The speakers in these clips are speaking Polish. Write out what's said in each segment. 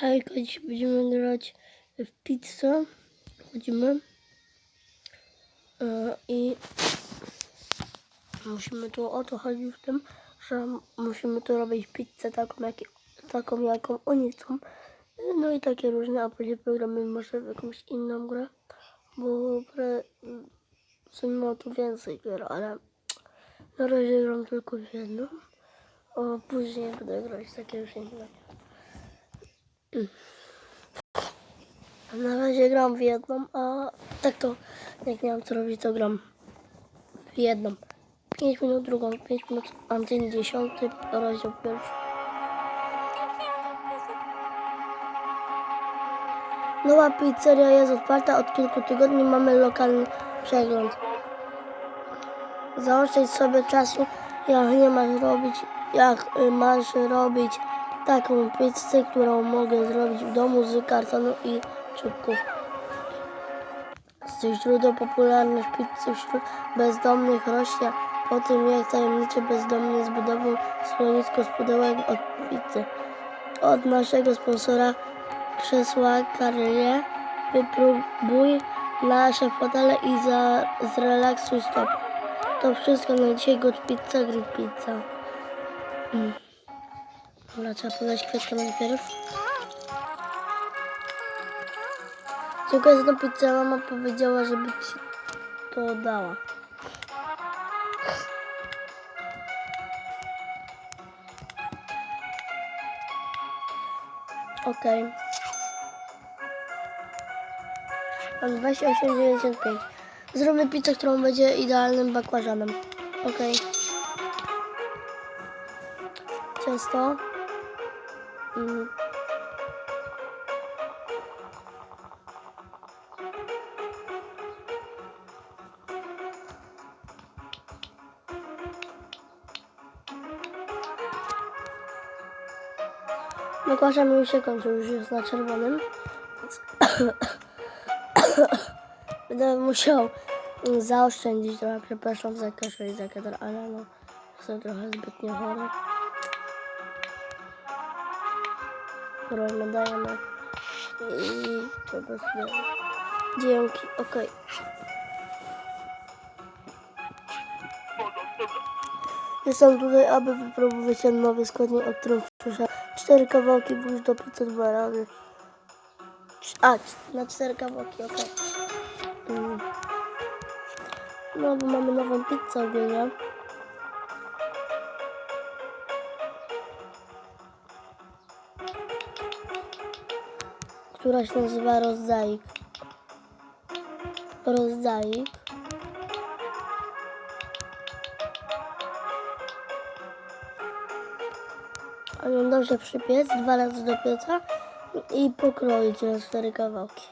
Hejka, dzisiaj będziemy grać w pizzę. Chodzimy. E, I musimy tu o to chodzi w tym, że musimy tu robić pizzę taką, jak, taką jaką oni chcą. No i takie różne, a później pogramy może w jakąś inną grę, bo grę, w sumie tu więcej gier, ale na razie gram tylko w jedną. A później będę grać takie już inne. Na razie gram w jedną, a tak to jak nie mam co robić, to gram w jedną. 5 minut drugą, 5 minut antyn dziesiąty, rozdział pierwszy. Nowa pizzeria jest otwarta od kilku tygodni, mamy lokalny przegląd. Zaoszczędź sobie czasu, jak nie masz robić, jak y, masz robić taką pizzę, którą mogę zrobić w domu z kartonu i czubków. Z źródeł popularnych pizzy wśród bezdomnych rośnie po tym, jak tajemniczy bezdomny zbudował schronisko z pudełek od pizzy. Od naszego sponsora krzesła Karlie wypróbuj nasze fotele i za, zrelaksuj stop. To wszystko na dzisiaj God Pizza, Pizza. Mm. Dobra, trzeba podać kwiatkę najpierw. Dziękuję za tą pizzę. Mama powiedziała, żeby ci to dała. Okej. Mam 28,95. Zrobię pizzę, którą będzie idealnym bakłażanem. Okej. Ciasto. Mm. Bakłażan już się kończy, już jest na czerwonym. Będę musiał zaoszczędzić trochę, przepraszam za kaszel i za kadar, ale no jestem trochę zbytnio chory. Którą dajemy i po prostu dzięki, okej. Jestem tutaj, aby wypróbować ten nowy składnik, o którym słyszałem. Cztery kawałki włóż do pizzy dwa razy. A, na cztery kawałki, okej. Mm. No, bo mamy nową pizzę ogólnie. Która się nazywa rozdaik. Rozdaik. A ją dobrze przypiec, dwa razy do pieca i pokroić na cztery kawałki.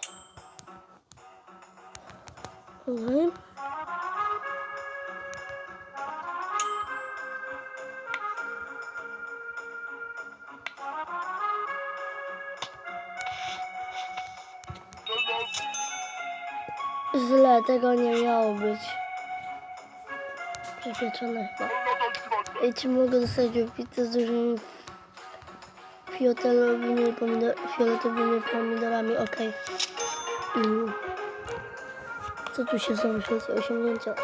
Okej. Źle, tego nie miało być. Przepieczone chyba. Ej, czy mogę dostać pizzę z dużymi fioletowymi, pomidor fioletowymi pomidorami? Okej. Mm. Co tu się znowu świeci? Osiągnięcia.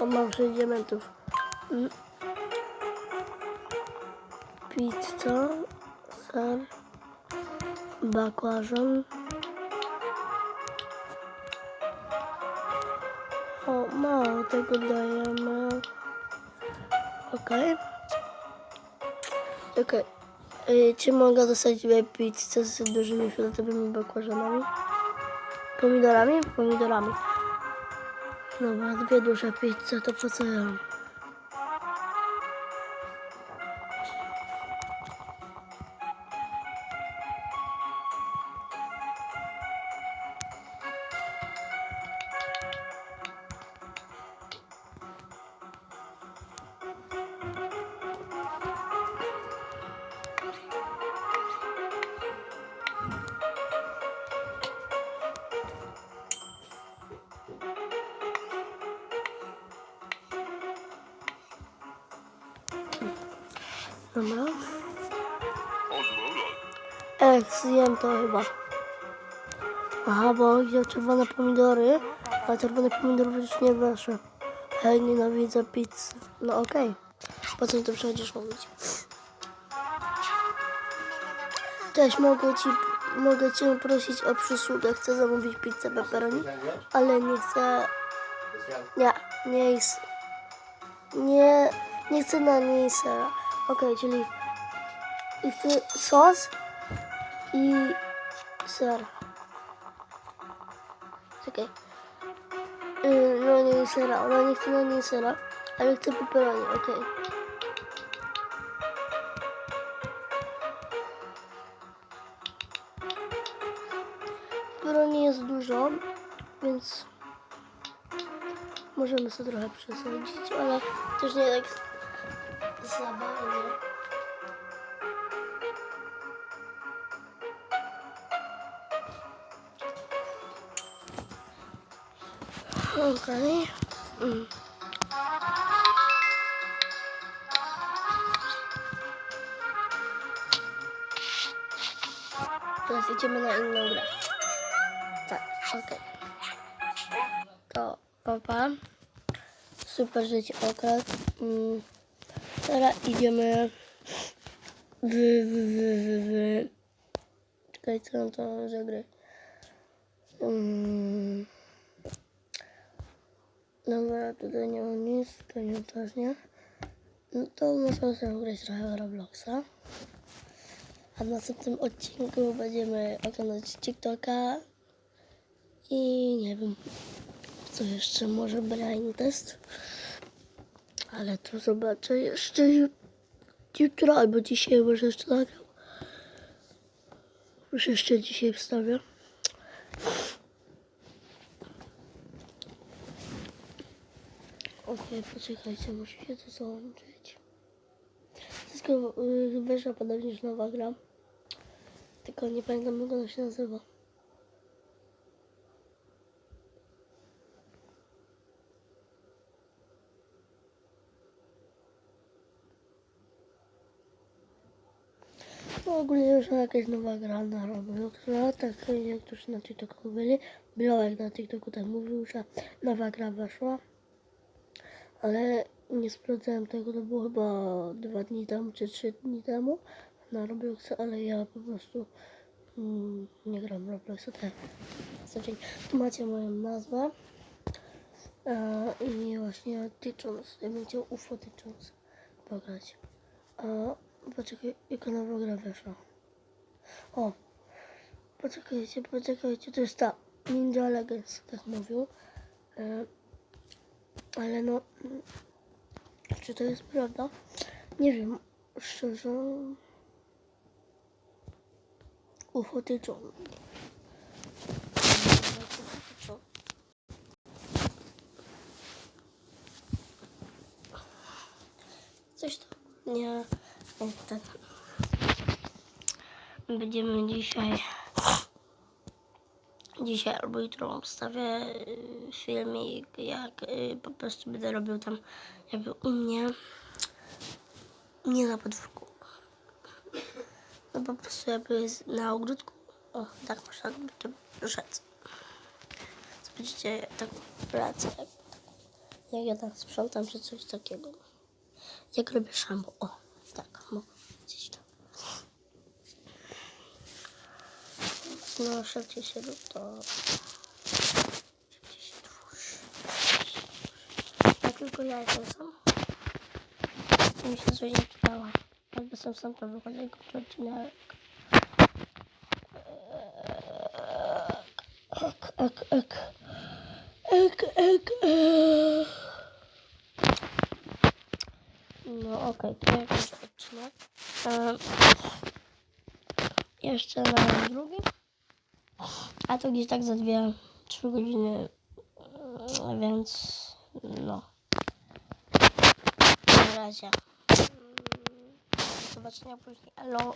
O, mam 6 diamentów. Mm. Pizza, ser, bakłażan. Mało tego dajemy. Okej. Okej. Y, Czy mogę dostać pizzę z dużymi fioletowymi bakłażanami? Pomidorami? Pomidorami. Dobra, dwie duże pizze, to po co ja? Dobra. E, jak zjem to chyba. Aha, bo wziął czerwone pomidory, a czerwone pomidory już nie weszły. Hej, nienawidzę pizzy. No okej. Po co mi to przecież mówić? Cześć, mogę ci, mogę cię prosić o przysługę. Chcę zamówić pizzę pepperoni, ale nie chcę... Nie, nie. Nie, nie chcę na niej sera. Okej, czyli... I chcę sos i ser. Czekaj. Yy, no nie sera, ona nie chce na niej sera, ale chce pepperoni, okej. Pepperoni jest dużo, więc możemy sobie trochę przesadzić, ale też nie tak zabawnie. Okej. Mm. Teraz idziemy na inną grę. Tak, okej. To papa. Super życie okres. Mm. Teraz idziemy w, w, w, w, w. Czekaj, co mam to za gry? Mm. Dobra, tutaj nie mam nic, to nie też nie. No to możemy sobie grać trochę Robloxa. A w następnym odcinku będziemy oglądać TikToka i nie wiem, co jeszcze, może brain test. Ale to zobaczę jeszcze ju- jutro albo dzisiaj, może jeszcze nagram. Już jeszcze dzisiaj wstawię. Okej, poczekajcie, muszę się to załączyć. Wszystko y, wyszła podobnie już nowa gra. Tylko nie pamiętam jak ona się nazywa. No ogólnie już jakaś nowa gra na Robloxa, tak już na TikToku byli. Blowek na TikToku tam mówił, że nowa gra weszła. Ale nie sprawdzałem tego, to było chyba dwa dni temu czy trzy dni temu na Robloxa, ale ja po prostu mm, nie gram w Robloxa tak. Dzień. Tu macie moją nazwę. E, I właśnie Tycząc, chciał UFO Tycząc pograć. A poczekaj, jaka nowa gra weszła. O, poczekajcie, poczekajcie, to jest ta Ninja Legends, tak mówił. E, ale no, czy to jest prawda? Nie wiem, szczerze. UFO tyczą. Coś tam. Nie, Będziemy dzisiaj. Dzisiaj albo jutro wstawię y, filmik, jak y, po prostu będę robił tam jakby u mnie. Nie na podwórku. No po prostu jakby na ogródku. O, tak można tym rzec. Zobaczycie taką pracę, jak, jak ja tak sprzątam, czy coś takiego. Jak robię szambo. O, to. No, szybciej się rób to. Szybciej się twórz. Ja tylko ja jestem sam. Mi się coś nie czytała. Jakby sam sam to wychodzę i kończę odcinek. Ek, ek, ek. Ek, ek, ek. No okej, to ja kończę odcinek. Jeszcze na drugi. A to gdzieś tak za dwie, trzy godziny. Mm, Więc no. Na razie. Mm, Do zobaczenia później. Elo.